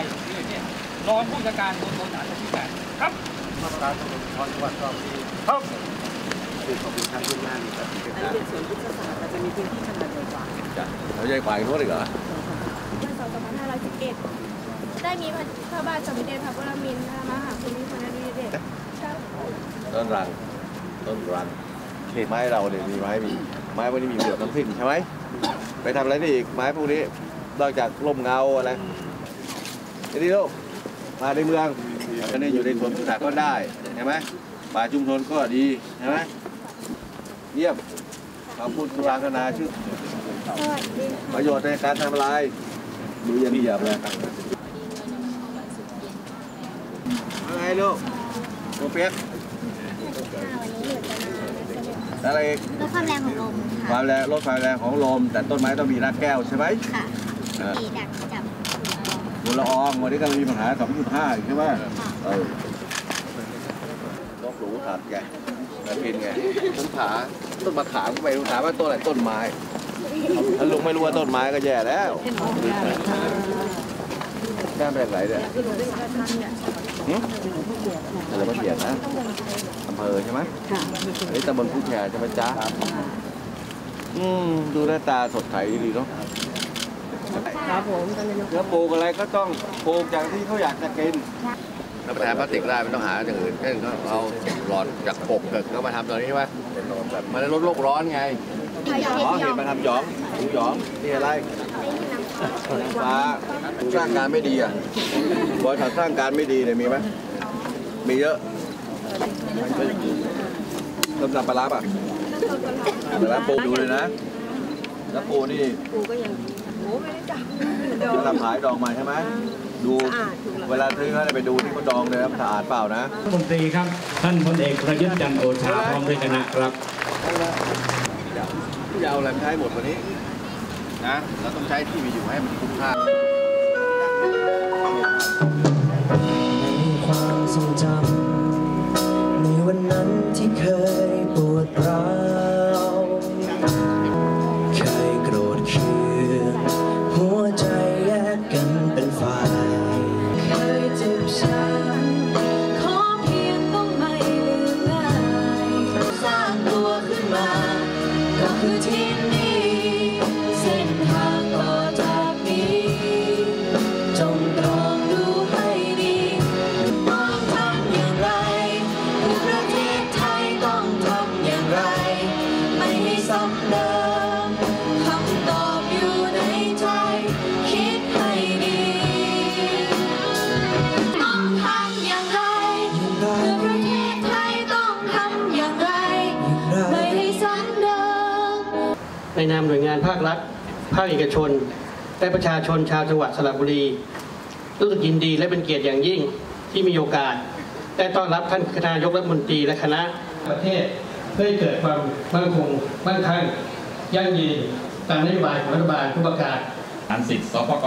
อกชัยชื่อเนี่ยรองผู้จัดการมณฑลฐานที่แปดครับมาตรการตำรวจภูธรจังหวัดสระบุรีครับคือขอบคุณทางทุกงานครับอันนี้เป็นส่วนยุทธศาสตร์เราจะมีพื้นที่ขนาดใหญ่กว่าจ้ะเราใหญ่กว่าอีกนู้นอีกเหรอเมื่อ2511 ได้มีพระบาทสมเด็จพระปรมินทรมหาภูมิพลอดุลยเดชเจ้าต้นรังต้นรังไม้เราเนี่ยมีไม้มีไม้พวกนี้มีประโยชน์ทั้งสิ้นใช่ไหมไปทำอะไรได้อีกไม้พวกนี้นอกจากร่มเงาอะไรที นี้ลูกมาในเมืองอันนี้อยู่ในสวนสัตว์ก็ได้ใช่ไหมป่าชุมชนก็ดีใช่ไหมเยี่ยมขอบคุณสุรางคณาชื่อสวัสดีประโยชน์ในการทำอะไรดูเยี่ยมเยี่ยมเลยว่าไงลูกโปรเปียกวันนี้หนูจะมาอะไรอีกลดความแรงของลมคค่ะวามแรงลดความแรงของลม แต่ต้นไม้ต้องมีรากแก้วใช่ไหมค่ะเออปีดักจับ ฝุ่นละอองวันนี้ก็มีปัญหา 2.5อีกใช่ไหมเออลกหรูถัดไงแล้วกินไงต้นขาต้นมะขามก็ไม่รู้ถามว่าต้นอะไรต้นไม้ถ้าลุงไม่รู้ว่าต้นไม้ก็แย่แล้วแก้มเป็นไหนเนี่ยหึอะไรมาเกียรตินะอำเภอใช่ไหมอันนี้ตำบลผู้แข่ใช่ไหมจ๊ะอืมดูหน้าตาสดใสดีเนาะ ครับผมท่านนายกเนื้อปลูกอะไรก็ต้องปลูกอย่างที่เขาอยากจะกินถ้าแทนพลาสติกได้มันต้องหาอย่างอื่นเช่นเขาเอาหลอดจากปกเกิดเข้ามาทำตอนนี้ใช่ไหมมันลดโลกร้อนไงอ๋อเห็นมาทำหยองหมูหยองนี่อะไรปลาสร้างการไม่ดีอะบริษัทสร้างการไม่ดีเนี่ยมีไหมมีเยอะต้มยำปลาร้าป่ะปลาร้าปูดูเลยนะแล้วปูนี่ปูก็ยังโอ้ ไม่ได้จับเวลาขายดองมาใช่ไหมดูเวลาซื้อเขาเนี่ยไปดูที่เขาดองเลยนะสะอาดเปล่านะ รัฐมนตรีครับ ท่านพลเอกประยุทธ์จันทร์โอชาพร้อมด้วยคณะครับ ที่จะเอาอะไรมาใช้หมดวันนี้นะเราต้องใช้ที่มีอยู่ให้มันคุ้มค่า ในความทรงจำในวันนั้นที่เคย ในนามหน่วยงานภาครัฐ ภาคเอกชน และประชาชนชาวจังหวัดสระบุรี รู้สึกยินดีและเป็นเกียรติอย่างยิ่งที่มีโอกาสได้ต้อนรับท่านคณะนายกรัฐมนตรีและคณะประเทศ เพื่อให้เกิดความมั่นคงมั่งคั่งยั่งยืนตามนโยบายของรัฐบาลทุกประการฐานสิทธิ์สปก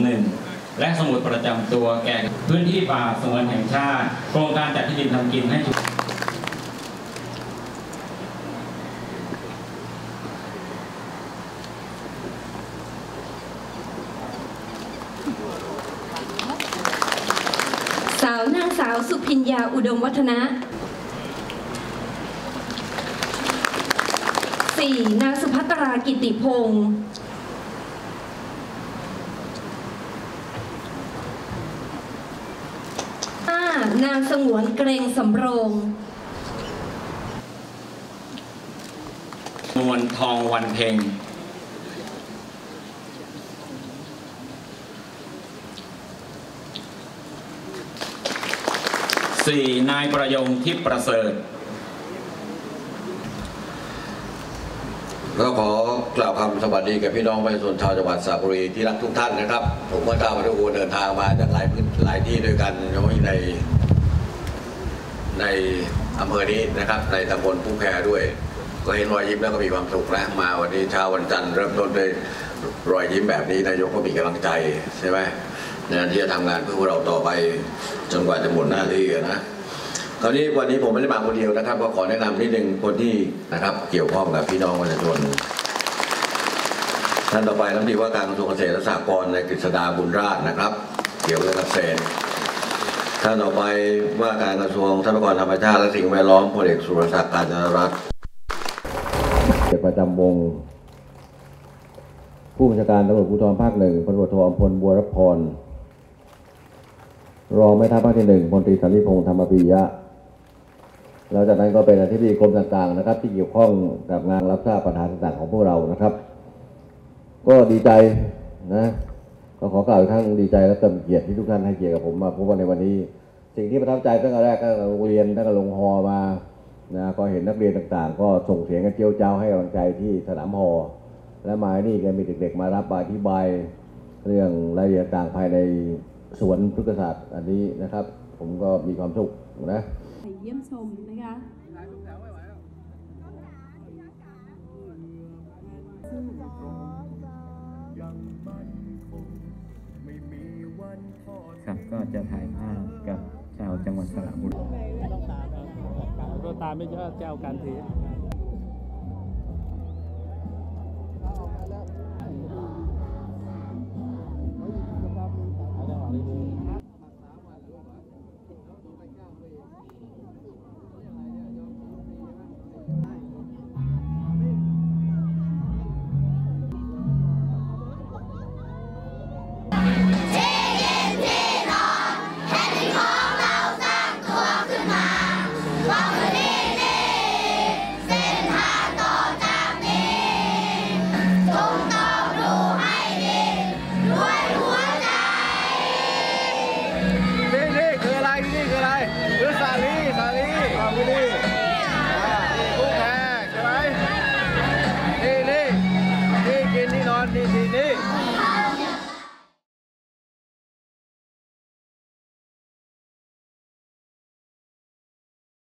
4.01 และสมุดประจำตัวแก่พื้นที่ป่าสงวนแห่งชาติ โครงการจัดที่ดินทำกินให้ถูก สาวสุพิญญาอุดมวัฒนะสี่นางสุภัตรากิติพงศ์ห้านางสงวนเกรงสำโรงนวลทองวันเพ็ง สี่นายประยงทิพย์ประเสริฐก็ขอกล่าวคำสวัสดีกับพี่น้องประชาชนชาวจังหวัดสระบุรีที่รักทุกท่านนะครับ ผมก็ทราบว่าทุกคนเดินทางมาจากหลายพื้นหลายที่ด้วยกันโดยใน ในอำเภอนี้นะครับ ในตำบลผู้แพด้วย ก็เห็นรอยยิ้มแล้วก็มีความสุขนะมาวันนี้เช้าวันจันทร์เริ่มต้นด้วยรอยยิ้มแบบนี้นายกก็มีกำลังใจใช่ไหม นการที่จะทำงานเพื่อพวกเราต่อไปจนกว่าจะหมดหน้าที่อะนะคราวนี้วันนี้ผมไม่ได้มาคนเดียวนะครับ ก็ขอแนะนำนิดนึงคนที่นะครับเกี่ยวข้องกับพี่น้องประชาชนท่านต่อไปรัฐมนตรีว่าการกระทรวงเกษตรและสหกรณ์ในกฤษดาบุญราชนะครับ เกี่ยวกับเกษตรท่านต่อไปว่าการกระทรวงทรัพยากรธรรมชาติและสิ่งแวดล้อมพลเอกสุรศักดิ์การจนรัตน์ประจำวงผู้บัญชาการตำรวจภูธรภาคหนึ่งพลตำรวจโทอมพลบัวรพร รองแม่ทัพภาคที่หนึ่งพลตรีสันติพงษ์ธรรมปิยะแล้วจากนั้นก็เป็นอธิบดีกรมต่างๆนะครับ ที่เกี่ยวข้องกับงานรับทราบปัญหาต่างๆของพวกเรานะครับ ก็ดีใจนะก็ขอกล่าวอีกครั้งดีใจและเต็มเกียรติที่ทุกท่านให้เกียรติกับผมมาพบกันในวันนี้ สิ่งที่ประทับใจตั้งแต่แรกก็โรงเรียนตั้งแต่ลงฮอมานะก็เห็นนักเรียนต่างๆ ก็ส่งเสียงกันเจียวเจ้าให้กำลังใจที่สนามฮอและมานี่ก็มีเด็กๆมารับอธิบายเรื่องรายละเอียดต่างภายใน สวนพฤกษศาสตร์อันนี้นะครับ ผมก็มีความสุขนะเยี่ยมชมนะคะครับก็จะถ่ายภาพกับชาวจังหวัดสระบุรีก็ตามไม่ใช่เจ้าการถือเส้นท